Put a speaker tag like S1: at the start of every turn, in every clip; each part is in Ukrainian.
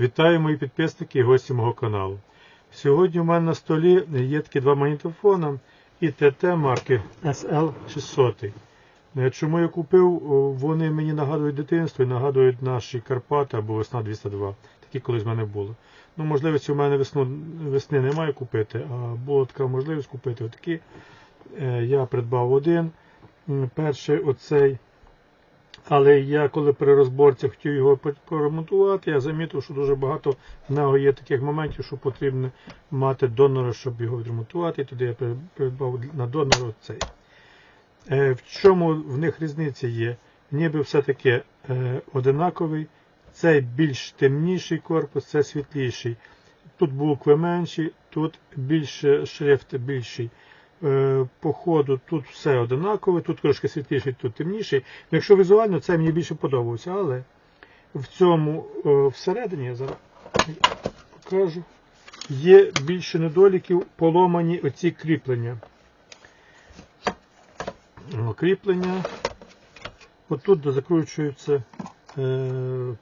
S1: Вітаю мої підписники і гості мого каналу. Сьогодні у мене на столі є такі два магнітофона і ТТ марки SL600. Е, Чому я купив? Вони мені нагадують дитинство і нагадують наші Карпати або Весна 202. Такі колись в мене були. Ну, можливості у мене весну, весни немає купити, а була така можливість купити отакі. Е, Я придбав один. Перший оцей. Але я коли при розборці хотів його по- поремонтувати, я замітив, що дуже багато в нього є таких моментів, що потрібно мати донора, щоб його відремонтувати. І тоді я придбав на донора цей. Е, В чому в них різниця є? Ніби все-таки е, одинаковий. Цей більш темніший корпус, це світліший. Тут букви менші, тут більше шрифт більший. Е, По ходу тут все одинакове, тут трошки світліший, тут темніший. Якщо візуально, це мені більше подобається, але в цьому е, всередині я зараз покажу. Є більше недоліків, поломані оці кріплення. Кріплення. Отут де закручуються, е,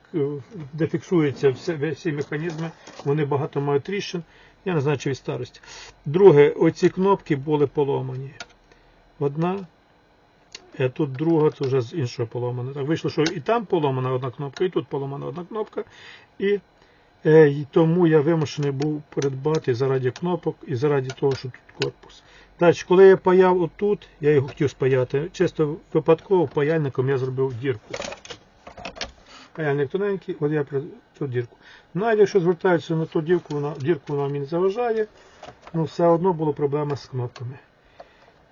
S1: де фіксуються всі механізми, вони багато мають тріщин. Я не знаю, чи від старості. Друге, оці кнопки були поломані. Одна, а тут друга, це вже з іншого поломана. Так вийшло, що і там поломана одна кнопка, і тут поломана одна кнопка. І, е, тому я вимушений був придбати заради кнопок і заради того, що тут корпус. Далі, коли я паяв отут, я його хотів спаяти, чисто випадково паяльником я зробив дірку. Паяльник тоненький, от я цю дірку. Навіть якщо звертаються на ту дірку, вона, дірку вона мені не заважає, ну все одно була проблема з кнопками.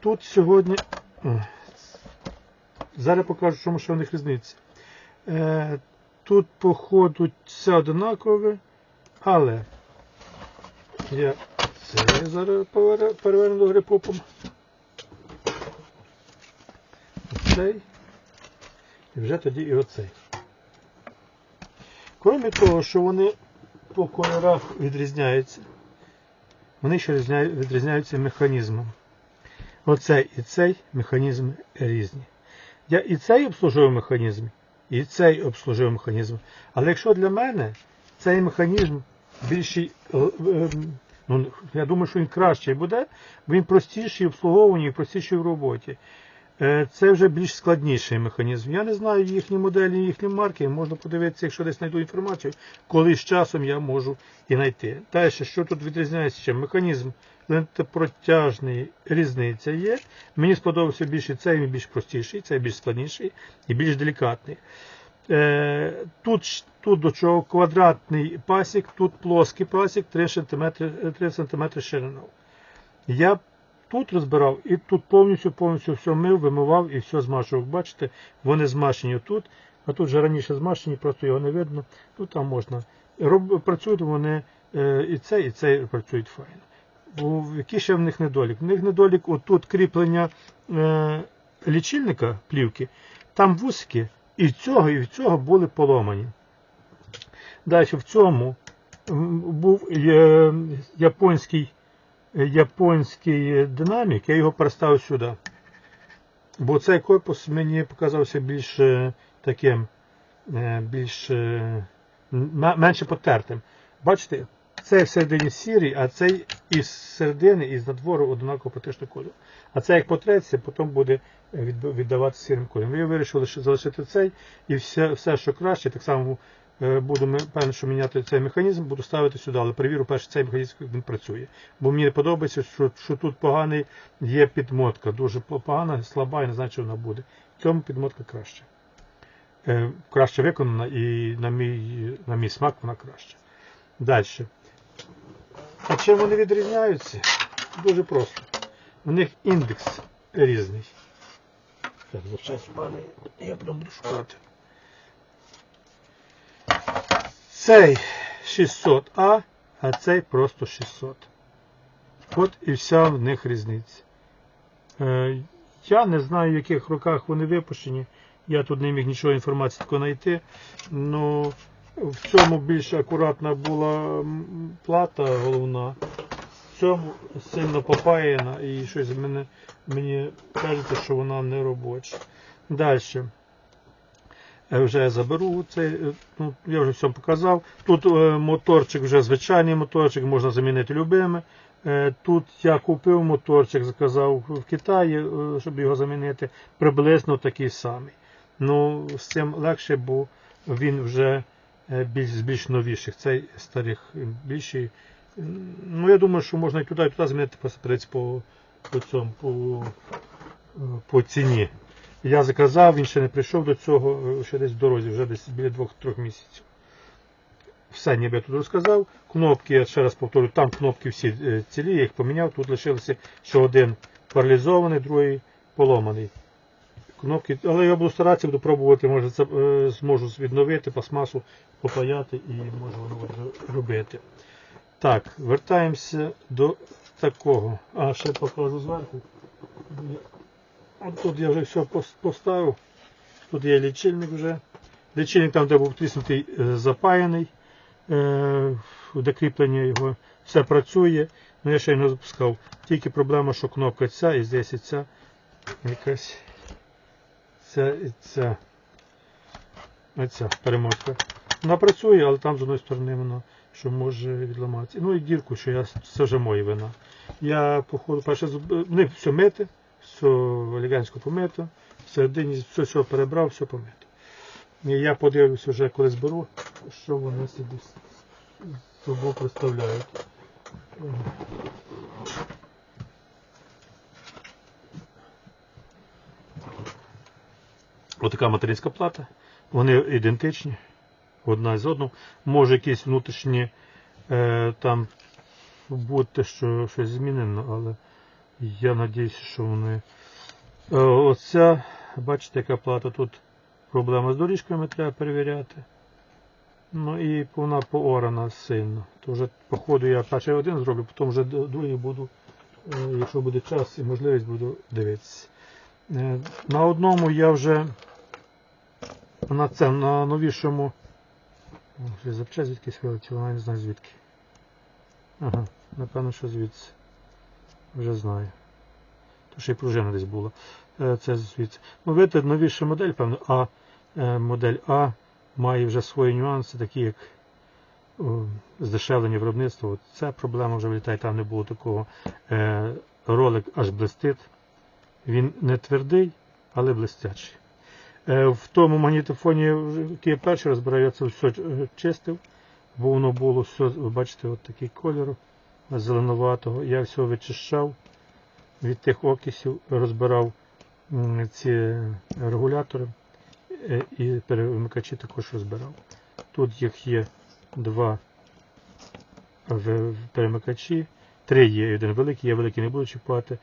S1: Тут сьогодні. Зараз покажу, чому що в них різниця. Е, тут, по ходу, все одинакове, але я це зараз переверну до гри попом. Оцей. І вже тоді і оцей. Крім того, що вони по кольорах відрізняються, вони ще відрізняються механізмом. Оцей і цей механізми різні. Я і цей обслужив механізм, і цей обслужив механізм. Але якщо для мене цей механізм більший, е, е, ну, я думаю, що він кращий буде, бо він простіший в обслуговуванні і простіший в роботі. Е, Це вже більш складніший механізм. Я не знаю їхні моделі, їхні марки. Можна подивитися, якщо десь знайду інформацію, коли з часом я можу і знайти. Далі, що тут відрізняється ще? Механізм лентопротяжний різниця є. Мені сподобався більше цей, він більш простіший, цей більш складніший і більш делікатний. Е, Тут, тут до чого квадратний пасік, тут плоский пасік 3 см, 3 см шириною. Я тут розбирав і тут повністю повністю все мив, вимивав і все змащував. Бачите, вони змащені тут, а тут вже раніше змащені, просто його не видно. Тут там можна. Роб, працюють вони е, і цей, і цей працюють файно. У, який ще в них недолік? В них недолік отут кріплення е, лічильника плівки, там вузькі, і в цього, і цього були поломані. Далі в цьому був е, японський японський динамік, я його переставив сюди. Бо цей корпус мені показався більш е, таким, е, більш е, менше потертим. Бачите, цей всередині сірий, а цей із середини, із надвору однаково практично кольору. А це як потреться, потім буде віддавати сірим кольором. Я вирішив лише залишити цей і все, все що краще, так само буду ми- що міняти цей механізм, буду ставити сюди, але перевірю перше цей механізм, як він працює. Бо мені подобається, що, що тут поганий є підмотка, дуже погана, слаба, і не знаю, чи вона буде. В цьому підмотка краще. Е, краще виконана і на мій, на мій смак вона краще. Далі. А чим вони відрізняються? Дуже просто. У них індекс різний. Так, зараз мене я прям буду шукати. Цей 600А, а цей просто 600. От і вся в них різниця. Е, я не знаю, в яких роках вони випущені. Я тут не міг нічого інформації такої знайти. Ну, в цьому більш акуратна була плата головна. В цьому сильно попаяна і щось мене, мені кажеться, що вона не робоча. Далі. Вже заберу цей, е, ну, я вже все показав. Тут е, моторчик вже звичайний моторчик, можна замінити любими. Е, Тут я купив моторчик, заказав в Китаї, щоб його замінити, приблизно такий самий. Ну, з цим легше, бо він вже більш з більш новіших. Цей старих більший. Ну, я думаю, що можна і туди, і туди замінити по, по, цьому, по, по ціні. Я заказав, він ще не прийшов до цього, е, ще десь в дорозі, вже десь біля 2-3 місяців. Все ніби я тут розказав. Кнопки, я ще раз повторю, там кнопки всі е, цілі, я їх поміняв. Тут лишилося, що один паралізований, другий поломаний. Кнопки, але я буду старатися, буду пробувати, може це е, зможу відновити, пластмасу попаяти і можу воно робити. Так, вертаємося до такого. А, ще покажу зверху. От тут я вже все пос- поставив. Тут є лічильник вже. Лічильник там, де був тиснутий, е, запаяний. Е, Де кріплення його. Все працює. Ну я ще й не запускав. Тільки проблема, що кнопка ця і здесь і ця якась ця і ця. Оця перемотка. Вона працює, але там з одної сторони воно що може відламатися. Ну і дірку, що я це вже моя вина. Я походу перше не все мити, все елегантсько помито, всередині все, що перебрав, все помито. Я подивлюся вже, коли зберу, що вони з собою представляють. Отака материнська плата. Вони ідентичні, одна з одного. Може якісь внутрішні е, там бути, що щось змінено, але я надіюся, що вони. Е, оця, бачите, яка плата тут проблема з доріжками треба перевіряти. Ну і вона поорана сильно. То вже, походу, я перший один зроблю, потім вже другий буду, е, якщо буде час і можливість, буду дивитися. Е, На одному я вже на це, на новішому. Запчасть звідкись вилетіла, я не знаю звідки. Ага, напевно, що звідси. Вже знаю. То ще й пружина десь була. Е, Це звідси. Ну, видите, новіша модель, певно, А, е, модель А має вже свої нюанси, такі як здешевлення виробництва. От Ця проблема вже вилітає, там не було такого. Е, Ролик аж блистить. Він не твердий, але блистячий. Е, В тому магнітофоні, який я перший розбираю, я це все чистив, бо воно було все, ви бачите, от такий кольор зеленуватого. Я все вичищав від тих окисів, розбирав ці регулятори е, і перемикачі також розбирав. Тут їх є два перемикачі, три є один великий, я великий не буду чіпати.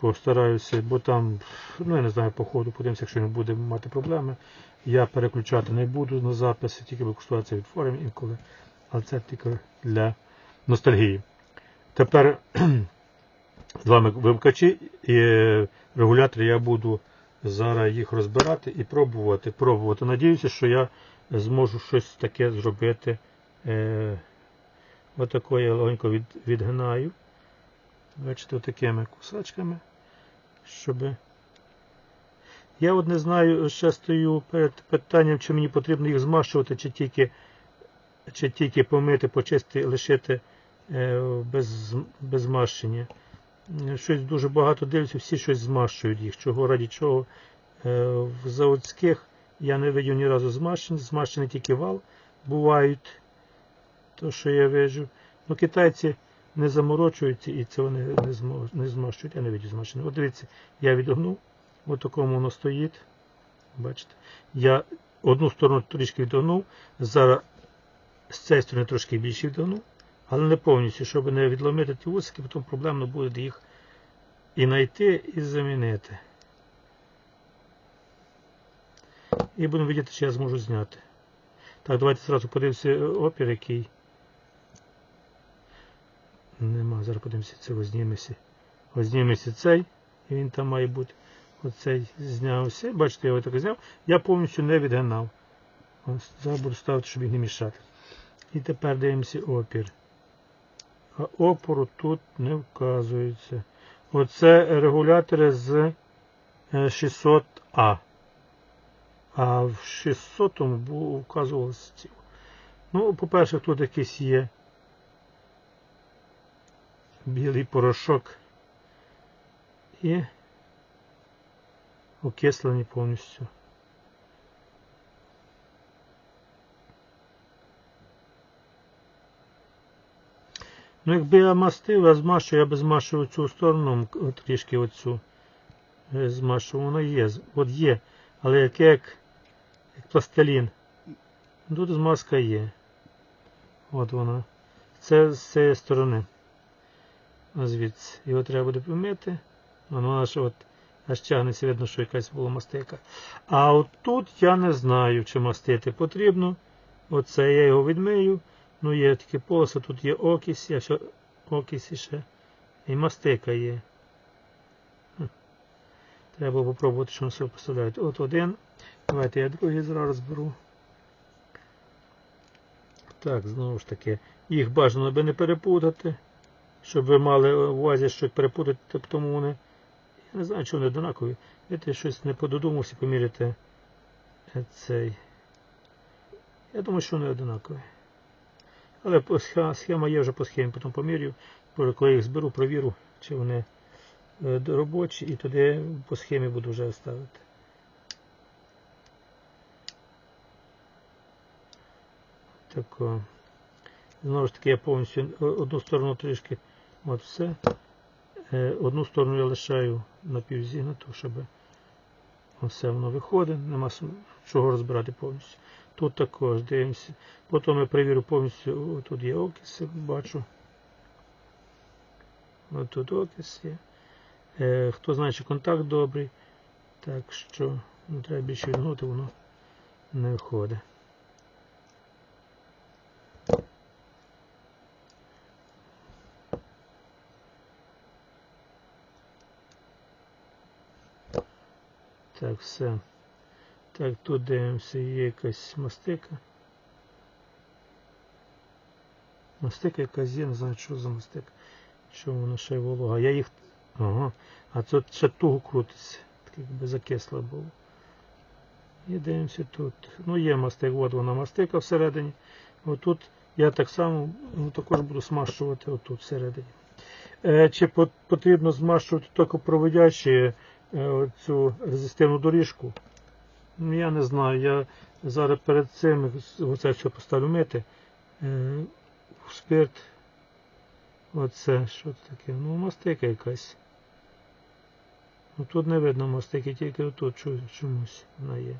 S1: Постараюся, бо там, ну я не знаю, по ходу подивимося, якщо не буде мати проблеми. Я переключати не буду на записи, тільки буду користуватися від форум інколи. Але це тільки для ностальгії. Тепер два мик- вимкачі і регулятори я буду зараз їх розбирати і пробувати. пробувати. Надіюся, що я зможу щось таке зробити. Е, Отако я легонько від, відгинаю. Бачите, такими кусачками, щоб. Я от не знаю, ще стою перед питанням, чи мені потрібно їх змащувати, чи тільки, чи тільки помити, почистити, лишити без, без змащення. Е, Щось дуже багато дивлюся, всі щось змащують їх. Чого раді чого. Е, в заводських я не видів ні разу змащень, змащений тільки вал бувають. То, що я вижу. Ну, китайці не заморочуються і це вони не, не змащують. Я не видів змащений. От дивіться, я відогнув, от такому воно стоїть. Бачите? Я одну сторону трішки відогнув, зараз з цієї сторони трошки більше відогнув, але не повністю, щоб не відломити ті вусики, потім проблемно буде їх і знайти, і замінити. І будемо видіти, чи я зможу зняти. Так, давайте зразу подивимося опір, який. Нема, зараз подивимося, це ознімеся. Ознімеся цей, і він там має бути. Оцей знявся. Бачите, я його так зняв. Я повністю не відгинав. Ось зараз буду ставити, щоб їх не мішати. І тепер дивимося опір. А опору тут не вказується. Оце регулятори з е, 600А. А в 600-му було вказувалося ці. Ну, по-перше, тут якийсь є білий порошок і окислені повністю. Ну, якби я мастив, я змащу, я би змащував цю сторону, трішки оцю. е, Змащу, воно є. От є. Але яке як, як пластилін. Тут змазка є. От вона. Це з цієї сторони. Звідси. Його треба буде помити. Воно аж от аж тягнеться, видно, що якась була мастика. А от тут я не знаю, чи мастити потрібно. Оце я його відмию. Ну, є такі полоси, тут є окись, я ще окись ще. І мастика є. Треба попробувати, що на себе поставляють. От один. Давайте я другий зараз беру. Так, знову ж таки, їх бажано би не перепутати, щоб ви мали увазі, що перепутати, так тому вони. Я не знаю, чи вони однакові. Я щось не пододумався поміряти е, цей. Я думаю, що вони однакові. Але схема є вже по схемі, потім помірю. Коли їх зберу, провірю, чи вони е, робочі, і тоді по схемі буду вже ставити. Тако. Знову ж таки, я повністю одну сторону трішки от все. Е, Одну сторону я лишаю напівзігнуту, щоб все воно виходить, нема чого розбирати повністю. Тут також дивимося. Потім я перевірю повністю, тут є окис, бачу. Ось тут окис є. Е, хто знає, що контакт добрий, так що ну, треба більше відгнути, воно не виходить. Так, все. Так, тут дивимося, є якась мастика. Мастика якась є, не знаю, що за мастика. Що вона ще й волога. Я їх. Ага. А тут ще туго крутиться. Так якби закисло було. І дивимося тут. Ну є мастик, от вона мастика всередині. Отут я так само ну, також буду смащувати отут всередині. Е, чи потрібно змащувати тільки проводячі цю резистивну доріжку? Ну, Я не знаю. Я зараз перед цим оце все поставлю мити. Е, спирт. Оце що це таке? Ну, мастика якась. Ну, тут не видно мастики, тільки отут чомусь вона є.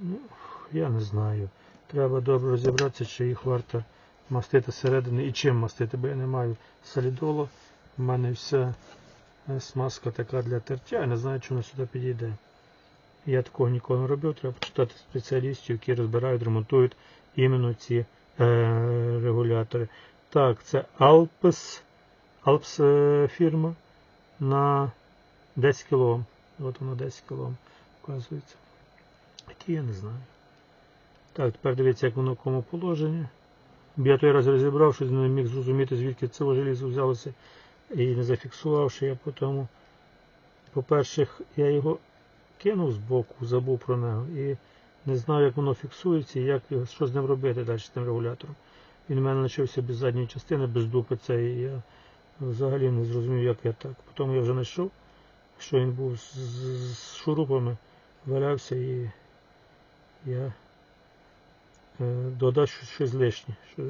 S1: Ну, я не знаю. Треба добре розібратися, чи їх варто мастити зсередини і чим мастити, бо я не маю солідолу. У мене вся е, смазка така для тертя, я не знаю, чи вона сюди підійде. Я такого ніколи не робив, треба почитати спеціалістів, які розбирають, ремонтують іменно ці е, регулятори. Так, це Alps, Alps е, фірма на 10 кОм. От воно 10 кОм вказується. Які я не знаю. Так, тепер дивіться, як воно в кому положенні. Я той раз розібрав, що не міг зрозуміти, звідки це желізо взялося і не зафіксувавши я потім. По-перше, я його кинув з боку, забув про нього і не знаю, як воно фіксується і як, що з ним робити далі з тим регулятором. Він у мене почався без задньої частини, без дупи цієї. Я взагалі не зрозумів, як я так. Потім я вже знайшов, що він був з, з- з шурупами, валявся і я е, додав щось, щось лишнє, що,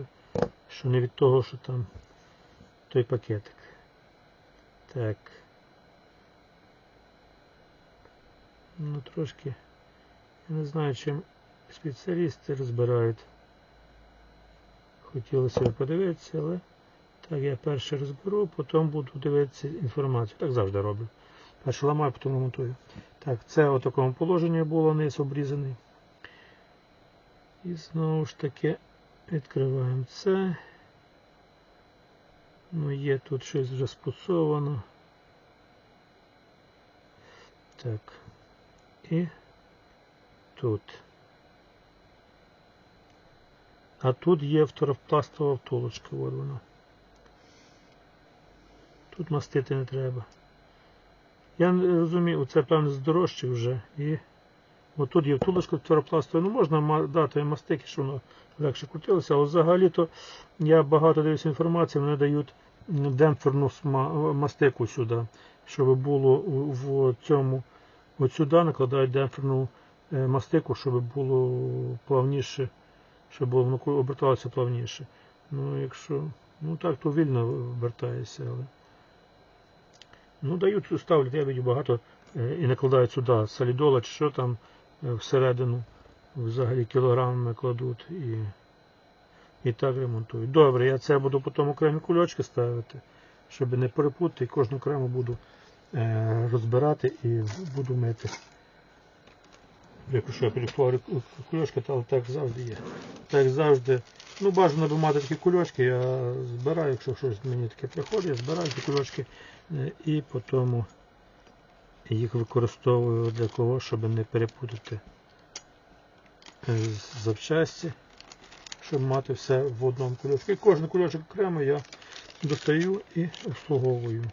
S1: що не від того, що там той пакетик. Так. Ну трошки. Я не знаю, чим спеціалісти розбирають. Хотілося б подивитися, але так я перше розберу, потім буду дивитися інформацію. Так завжди роблю. Перше ламаю, потім ремонтую. Так, це у такому положенні було низ обрізаний. І знову ж таки відкриваємо це. Ну, є тут щось вже спусовано. Так. І тут. А тут є второпластова втулочка, от вона. Тут мастити не треба. Я не розумію, це певно здорожче вже. І отут є втулочка торопластова. Ну можна дати мастики, що воно легше крутилося, але взагалі-то я багато дивлюся інформації, вони дають демпферну мастику сюди, щоб було в цьому, от сюди накладають демпферну е, мастику, щоб було плавніше, щоб воно оберталося плавніше. Ну, якщо, ну так, то вільно обертається, але. Ну, дають, ставлять, я бачу багато е, і накладають сюди солідола чи що там всередину. Взагалі кілограмами кладуть і, і так ремонтують. Добре, я це буду потім окремі кульочки ставити, щоб не перепутати, і кожну окремо буду е, розбирати і буду мити. Якщо я перехворю кульочки, але так завжди є. Так завжди. Ну, бажано би мати такі кульочки, я збираю, якщо щось мені таке приходить, я збираю ці кульочки е, і потім їх використовую для того, щоб не перепутати е, запчасті, щоб мати все в одному кульочку. І кожен кульочок окремо я достаю і обслуговую.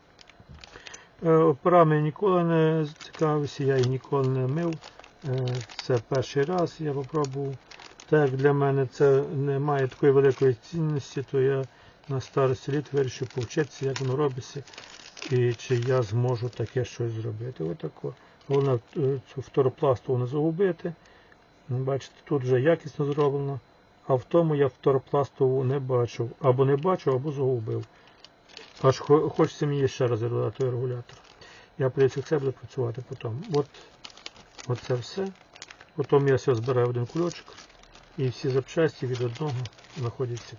S1: Е, Операми ніколи не цікавився, я їх ніколи не мив. Е, Це перший раз я попробував. Так як для мене це не має такої великої цінності, то я на старості літ вирішив повчитися, як воно робиться, і чи я зможу таке щось зробити. Отако. Головне е, цю фторопластову не загубити. Ну, Бачите, тут вже якісно зроблено, а в тому я фторопластову не бачив. Або не бачив, або загубив. Аж хочеться мені ще раз додати регулятор. Я прийду це буду працювати потім. От, от це все. Потім я все збираю один кульочок. І всі запчасті від одного знаходяться.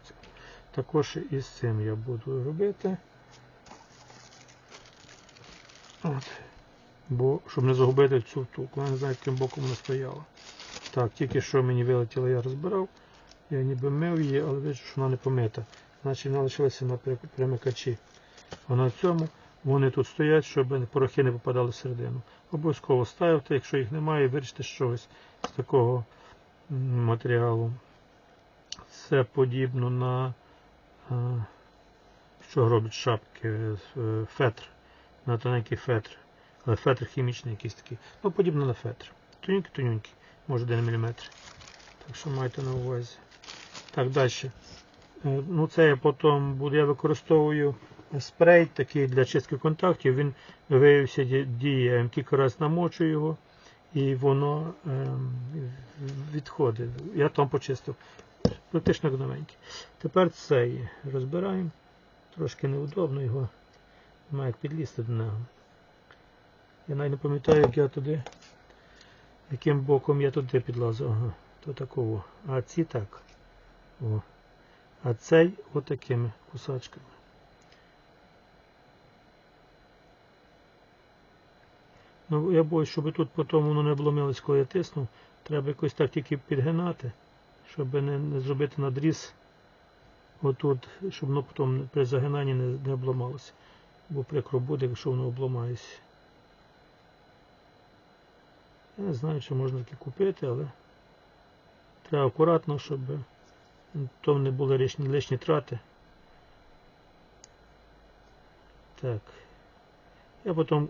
S1: Також і з цим я буду робити. От. Бо, щоб не загубити цю втулку. Я не знаю, яким боком вона стояла. Так, тільки що мені вилетіло, я розбирав. Я ніби мив її, але бачу, що вона не помита. Значить вона лишилася на при- примикачі. А на цьому вони тут стоять, щоб порохи не попадали всередину. Обов'язково ставте, якщо їх немає, вирішите щось з такого матеріалу. Це подібно на е, що роблять шапки, е, фетр, на тоненький фетр. Але фетр хімічний якийсь такий. Ну, подібно на фетр. Тонюнький-тонюнький, може 1 мм. Так що майте на увазі. Так, далі. Е, Ну, це я потім буду, я використовую спрей такий для чистки контактів. Він виявився діє, я кілька разів намочу його і воно ем, відходить. Я там почистив. Практично новенький. Тепер цей розбираємо. Трошки неудобно його. Немає як підлізти до нього. Я навіть не пам'ятаю, як я туди, яким боком я туди підлазив. Ага, то такого. А ці так. О. А цей отакими кусачками. Ну, я боюсь, щоб тут потім воно не обломилось, коли я тиснув. Треба якось так тільки підгинати, щоб не, не зробити надріз отут, щоб воно потім при загинанні не, не обламалося. Бо прикро буде, якщо воно обламається. Я не знаю, чи можна таке купити, але треба акуратно, щоб там не були лишні, лишні трати. Так. Я потім,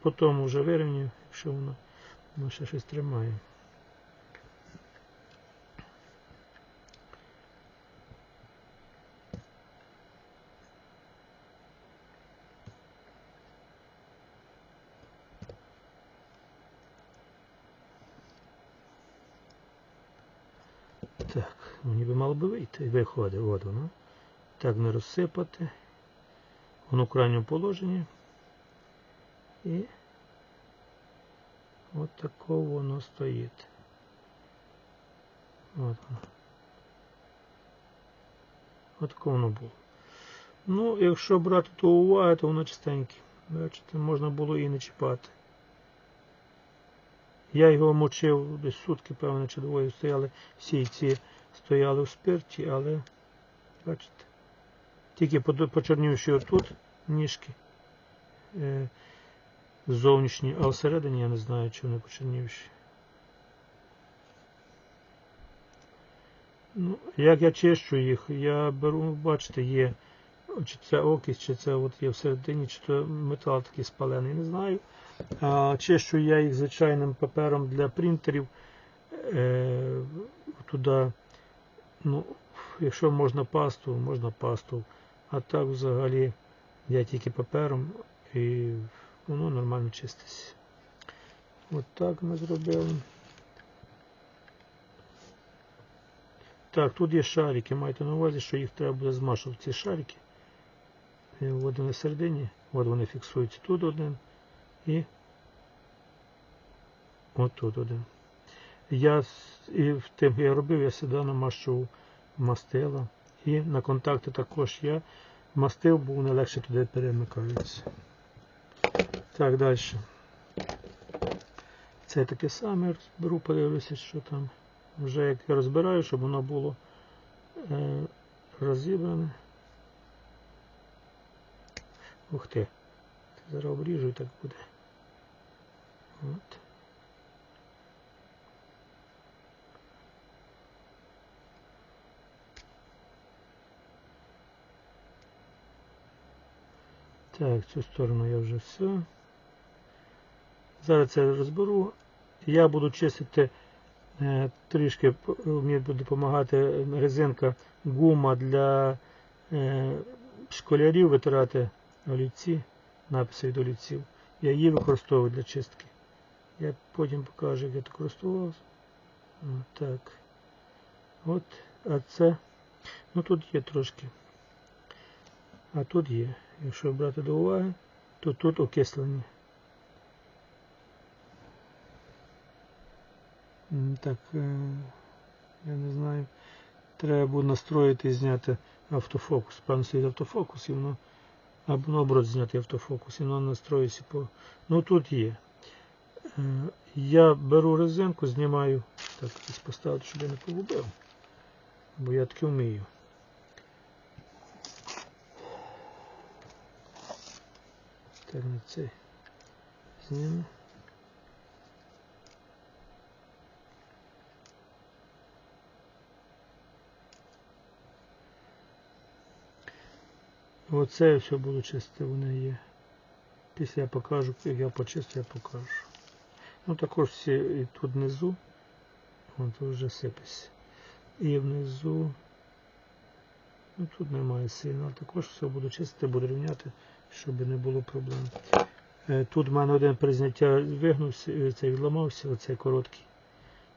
S1: потім вже вирівнюю, якщо воно, воно ще щось тримає. Так, ну ніби мало би вийти. І виходить, от воно. Так не розсипати. Воно в крайньому положенні. І от тако воно стоїть. От воно. От тако воно було. Ну, якщо брати то уваги, то воно чистеньке. Бачите, можна було і не чіпати. Я його мочив десь сутки, певно, чи двоє стояли, всі ці стояли в спирті, але бачите, тільки почорнівши отут ніжки е, зовнішні, а всередині я не знаю, чи вони почорнівші. Ну, як я чищу їх, я беру, бачите, є чи це окись, чи це от є всередині, чи то метал такий спалений, не знаю. А, чищу я їх звичайним папером для принтерів. Е, туди, ну, якщо можна пасту, можна пасту. А так взагалі я тільки папером і воно нормально чиститься. От так ми зробили. Так, тут є шарики. Майте на увазі, що їх треба буде змашувати ці шарики. От вони середині, от вони фіксуються тут один і от тут один. Я і в тим я робив, я сюди намащував мастила. І на контакти також я мастив, бо вони легше туди перемикаються. Так, далі. Це таке саме розберу, подивлюся, що там. Вже як я розбираю, щоб воно було е, розібране. Ух ти. Зараз обріжу і так буде. От. Так, цю сторону я вже все. Зараз це розберу. Я буду чистити е, трішки, мені буде допомагати резинка гума для е, школярів витирати олівці, написи від олівців. Я її використовую для чистки. Я потім покажу, як я так користувався. Так. От, а це. Ну тут є трошки. А тут є. Якщо брати до уваги, то тут окислення. Так, е, я не знаю. Треба буде настроїти і зняти автофокус. Певно стоїть автофокус і воно або наоборот зняти автофокус, і воно настроїться по. Ну тут є. Е, Я беру резинку, знімаю. Так, десь поставити, щоб я не погубив. Бо я таки вмію. Так, на цей зніму. Оце я все буду чистити, вони є. Після я покажу, як я почистю, я покажу. Ну також всі і тут внизу. Вон тут вже сипеться. І внизу. Ну тут немає сильно, також все буду чистити, буду рівняти, щоб не було проблем. Е, Тут в мене один при зняття вигнувся, е, цей відламався, оцей короткий.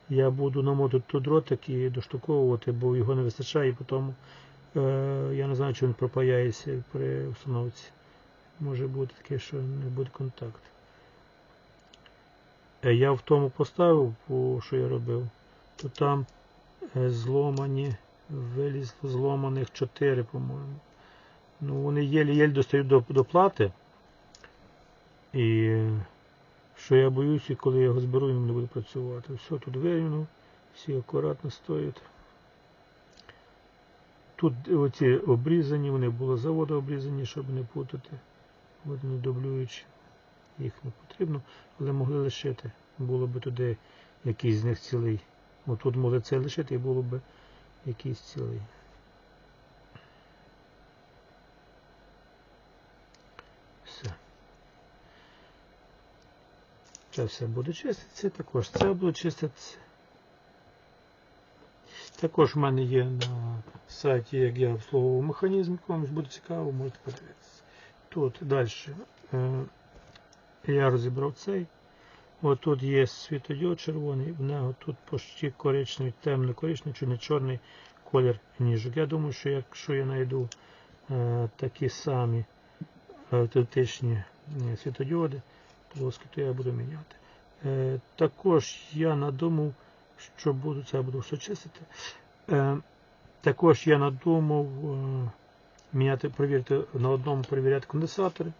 S1: Я буду намотати тут дротик і доштуковувати, бо його не вистачає, і потім е, я не знаю, чи він пропаяється при установці. Може бути таке, що не буде контакт. Я в тому поставив, що я робив, то там зломані, вилізло зломаних 4, по-моєму. Ну, вони єлі-єлі достають до, до плати. І що я боюся, коли я його зберу, він не буде працювати. Все тут вирівняно, всі акуратно стоять. Тут оці обрізані, вони були з заводу обрізані, щоб не путати. От не дублюючи. Їх не потрібно, але могли лишити. Було б туди якийсь з них цілий. Отут могли це лишити і було б якийсь цілий. Все. Це все буде чиститися, також це буде чиститися. Також в мене є на сайті, як я обслуговував механізм, комусь буде цікаво, можете подивитися. Тут далі е, я розібрав цей. От тут є світодіод червоний, в нього тут почти коричневий, темно коричневий, чи не чорний колір ніжок. Я думаю, що якщо я знайду е, такі самі автентичні е, світодіоди, плоскі, то я буду міняти. Е, також я надумав, що буду це я буду все чистити. Е, також я надумав е, міняти, перевірити на одному перевіряти конденсатори,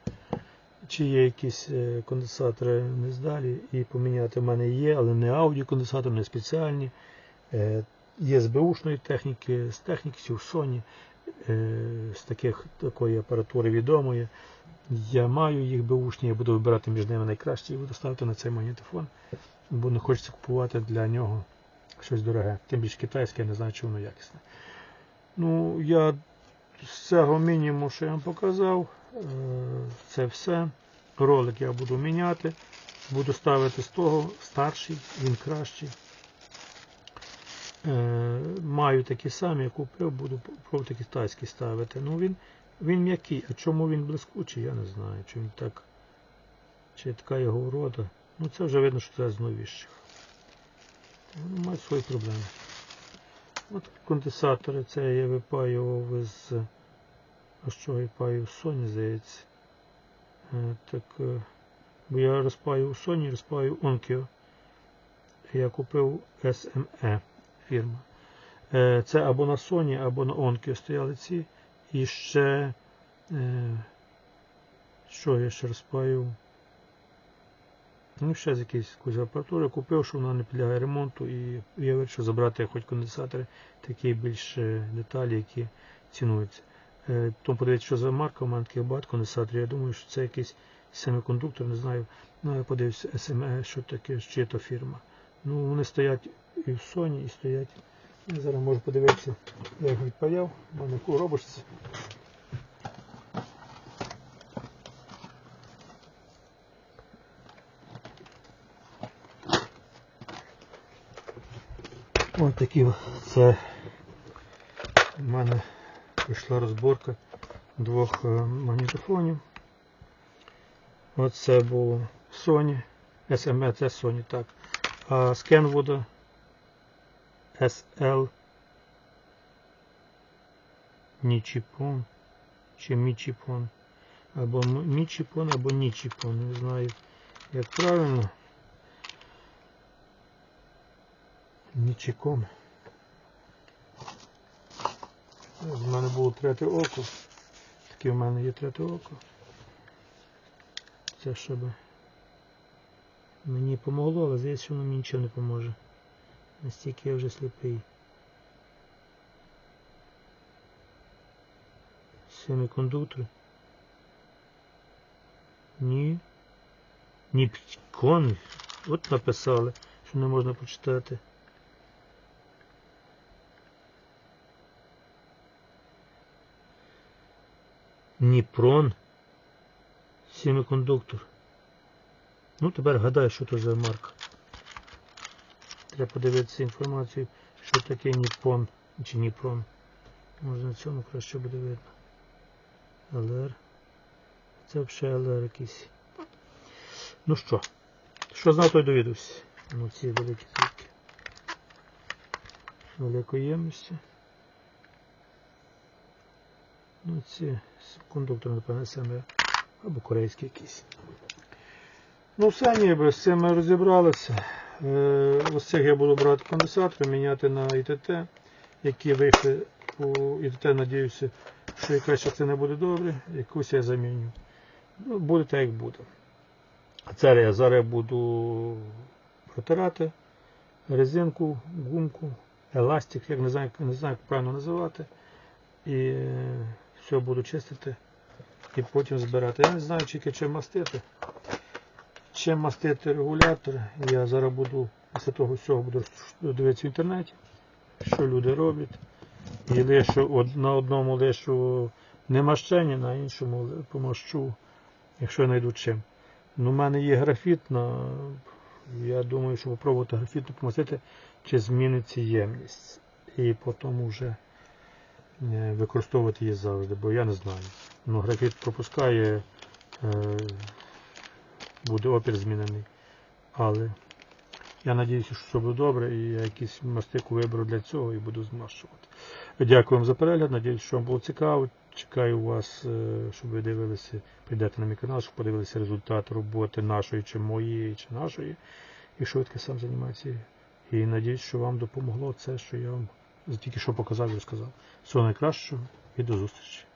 S1: чи є якісь е, конденсатори нездалі, і поміняти в мене є, але не аудіоконденсатори, не спеціальні. Е, є з беушної техніки, з техніки Сюрсоні, е, з таких, такої апаратури відомої. Я маю їх беушні, я буду вибирати між ними найкращі і буду ставити на цей магнітофон, бо не хочеться купувати для нього щось дороге. Тим більше китайське, я не знаю, чи воно якісне. Ну, я з цього мінімуму, що я вам показав, е, це все. Ролик я буду міняти. Буду ставити з того старший, він кращий. Е, Маю такі самі, я купив, буду пробувати китайський ставити. Ну він, він м'який, а чому він блискучий, я не знаю. Чи він так, чи така його урода. Ну це вже видно, що це з новіших. Вони мають свої проблеми. От конденсатори, це я випаював з. А що випаю? Sony, здається. Е, Так, е, бо я розпаю у Sony, розпаю Onkyo. Я купив SME фірма. Е, Це або на Sony, або на Onkyo стояли ці. І ще. е, Що я ще розпаю? Ну, ще з якоїсь апаратури купив, що вона не підлягає ремонту, і я вирішив забрати хоч конденсатори, такі більш е, деталі, які цінуються. Тому подивіться, що за марка, у мене таких багато конденсаторів. Я думаю, що це якийсь семикондуктор, не знаю. Ну, я подивився SME, що таке, чи то фірма. Ну, вони стоять і в Sony, і стоять. Я зараз можу подивитися, я їх відпаяв, в мене в робочці. Ось такі це в мене прийшла розборка двох е, магнітофонів. Оце був Sony, SME, це Sony, так. А з Kenwood SL Нічіпон чи Мічіпон. Або Мічіпон, або Нічіпон. Не знаю, як правильно. Нічіком. В мене було третє око. Таке в мене є третє око. Це щоб мені помогло, але здається, воно мені нічого не поможе. Настільки я вже сліпий. Семикондуктор. Ні. Ні кон. От написали, що не можна почитати. Дніпрон. Семикондуктор. Ну, тепер гадаю, що це за марка. Треба подивитися інформацію, що таке Ніпон чи Дніпрон. Може на цьому краще буде видно. ЛР. Це взагалі ЛР якийсь. Ну що, що знав, той довідався. Ну ці великі звідки. Великоємності. Ну ці кондуктор, напевно, саме або корейський якийсь. Ну все ніби, з цим ми розібралися. Е, ось цих я буду брати конденсатори, міняти на ІТТ, які вийшли у ІТТ, надіюся, що якась частина буде добре, якусь я заміню. Ну, буде так, як буде. Це я зараз буду протирати резинку, гумку, еластик, як не знаю, не знаю, як правильно називати. І е, все буду чистити і потім збирати. Я не знаю, тільки чим мастити. Чим мастити регулятор. Я зараз буду після того всього буду дивитися в інтернеті, що люди роблять. І лишу на одному лишу не мащення, на іншому помащу, якщо я знайду чим. Ну, в мене є графіт, я думаю, що попробувати графітно помастити, чи зміниться ємність. І потім вже е, використовувати її завжди, бо я не знаю. Ну, графіт пропускає, е, буде опір змінений. Але я сподіваюся, що все буде добре, і я якийсь мастику виберу для цього і буду змащувати. Дякую вам за перегляд, надіюсь, що вам було цікаво. Чекаю вас, е, щоб ви дивилися, прийдете на мій канал, щоб подивилися результат роботи нашої, чи моєї, чи нашої, і швидко сам займається. І надіюсь, що вам допомогло це, що я вам тільки що показав і розказав. Всього найкращого і до зустрічі.